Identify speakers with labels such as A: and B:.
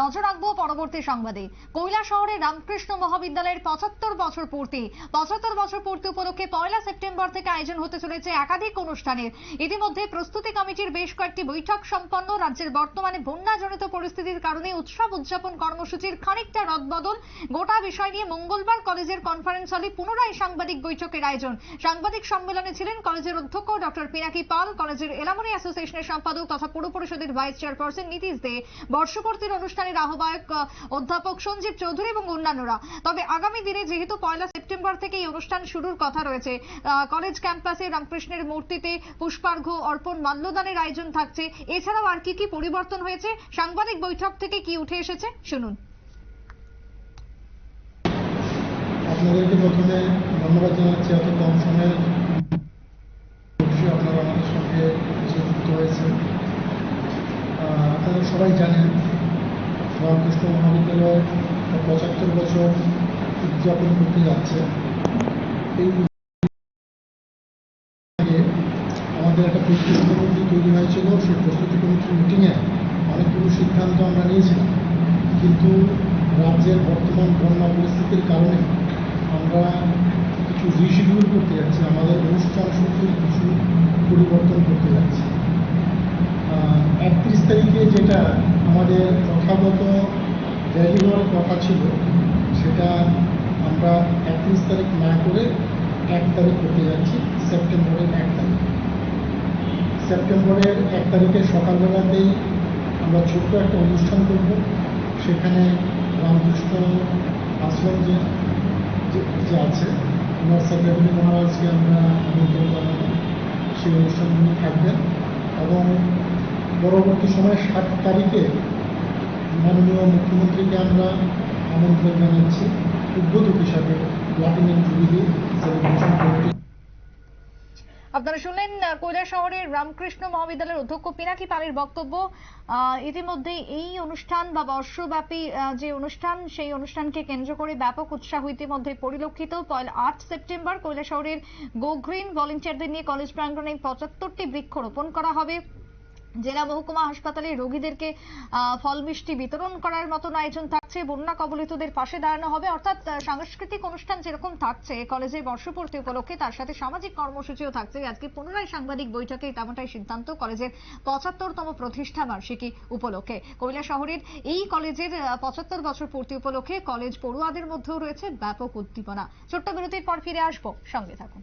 A: নজর রাখব পরবর্তী সংবাদে। কৈলা শহরে রামকৃষ্ণ মহাবিদ্যালয়ের পঁচাত্তর বছর পূর্তি। পঁচাত্তর বছর পূর্তি উপলক্ষে পয়লা সেপ্টেম্বর থেকে আয়োজন হতে চলেছে একাধিক অনুষ্ঠানের। ইতিমধ্যে প্রস্তুতি কমিটির বেশ কয়েকটি বৈঠক সম্পন্ন। রাজ্যের বর্তমানে বন্যাজনিত পরিস্থিতির কারণে উৎসব উদযাপন কর্মসূচির খানিকটা রদবদল। গোটা বিষয় নিয়ে মঙ্গলবার কলেজের কনফারেন্স হলে পুনরায় সাংবাদিক বৈঠকের আয়োজন। সাংবাদিক সম্মেলনে ছিলেন কলেজের অধ্যক্ষ ডক্টর পিনাকি পাল, কলেজের এলামনি অ্যাসোসিয়েশনের সম্পাদক তথা পুর পরিষদের ভাইস চেয়ারপারসন নীতিশ দে। বর্ষপূর্তির অনুষ্ঠানের আহ্বায়ক আহ, অধ্যাপক সঞ্জীব চৌধুরী এবং অন্যান্যরা। তবে আগামী দিনে যেহেতু পয়লা সেপ্টেম্বর থেকে এই অনুষ্ঠান শুরুর কথা রয়েছে কলেজ ক্যাম্পাসে রামকৃষ্ণের মূর্তিতে পুষ্পার্ঘ অর্পণ মাল্যদানের আয়োজন থাকছে। এছাড়াও আর কি কি পরিবর্তন হয়েছে? সাংবাদিক বৈঠক থেকে কি উঠে এসেছে? শুনুন।
B: আপনাদেরকে প্রথমে ধন্যবাদ জানাচ্ছি এত কম সময়ে অবশ্যই আপনারা আমাদের সঙ্গে যুক্ত হয়েছেন। আপনারা সবাই জানেন রামকৃষ্ণ মহাবিদ্যালয় পঁচাত্তর বছর উদযাপন করতে যাচ্ছে। এই আমাদের একটা প্রস্তুতি কমিটি তৈরি হয়েছিল। সেই প্রস্তুতি কমিটির মিটিংয়ে অনেকগুলো সিদ্ধান্ত আমরা নিয়েছিলাম। কিন্তু রাজ্যের বর্তমান বন্যা পরিস্থিতির কারণে আমরা কিছু রিশিডিউল করতে যাচ্ছি, আমাদের অনুষ্ঠান সূচির কিছু পরিবর্তন করতে যাচ্ছি। একত্রিশ তারিখে যেটা আমাদের প্রথাগত হওয়ার কথা ছিল, সেটা আমরা একত্রিশ তারিখ না করে এক তারিখ করতে যাচ্ছি, সেপ্টেম্বরের এক তারিখ। সেপ্টেম্বরের এক তারিখে সকালবেলাতেই আমরা ছোট্ট একটা অনুষ্ঠান করব, সেখানে রামকৃষ্ণ আশ্রম যে, যে- যে আছে ওনার সেক্রেটারি মহারাজকে আমরা আমন্ত্রণ জানাব, সেই অনুষ্ঠানগুলি থাকবেন এবং পরবর্তী সময় সাত তারিখে মাননীয় মুখ্যমন্ত্রীকে আমরা আমন্ত্রণ জানাচ্ছি। উদ্বোধক হিসাবে
A: আপনারা শুনলেন কৈলা শহরের রামকৃষ্ণ মহাবিদ্যালয়ের অধ্যক্ষ পিনাকি পালের বক্তব্য। ইতিমধ্যে এই অনুষ্ঠান বা বর্ষব্যাপী যে অনুষ্ঠান, সেই অনুষ্ঠানকে কেন্দ্র করে ব্যাপক উৎসাহ ইতিমধ্যে পরিলক্ষিত। আট সেপ্টেম্বর কৈলা শহরের গোগ্রিন ভলেন্টিয়ারদের নিয়ে কলেজ প্রাঙ্গণে পঁচাত্তরটি বৃক্ষরোপণ করা হবে। জেলা মহকুমা হাসপাতালে রোগীদেরকে ফল মিষ্টি বিতরণ করার মতন আয়োজন থাকছে। বন্যা কবলিতদের পাশে দাঁড়ানো হবে। অর্থাৎ সাংস্কৃতিক অনুষ্ঠান যেরকম থাকছে কলেজের বর্ষপূর্তি উপলক্ষে, তার সাথে সামাজিক কর্মসূচিও থাকছে। আজকে পুনরায় সাংবাদিক বৈঠকে তেমনটাই সিদ্ধান্ত কলেজের পঁচাত্তরতম প্রতিষ্ঠা বার্ষিকী উপলক্ষে। কৈলা শহরের এই কলেজের পঁচাত্তর বছর পূর্তি উপলক্ষে কলেজ পড়ুয়াদের মধ্যেও রয়েছে ব্যাপক উদ্দীপনা। ছোট্ট বিরতির পর ফিরে আসব। সঙ্গে থাকুন।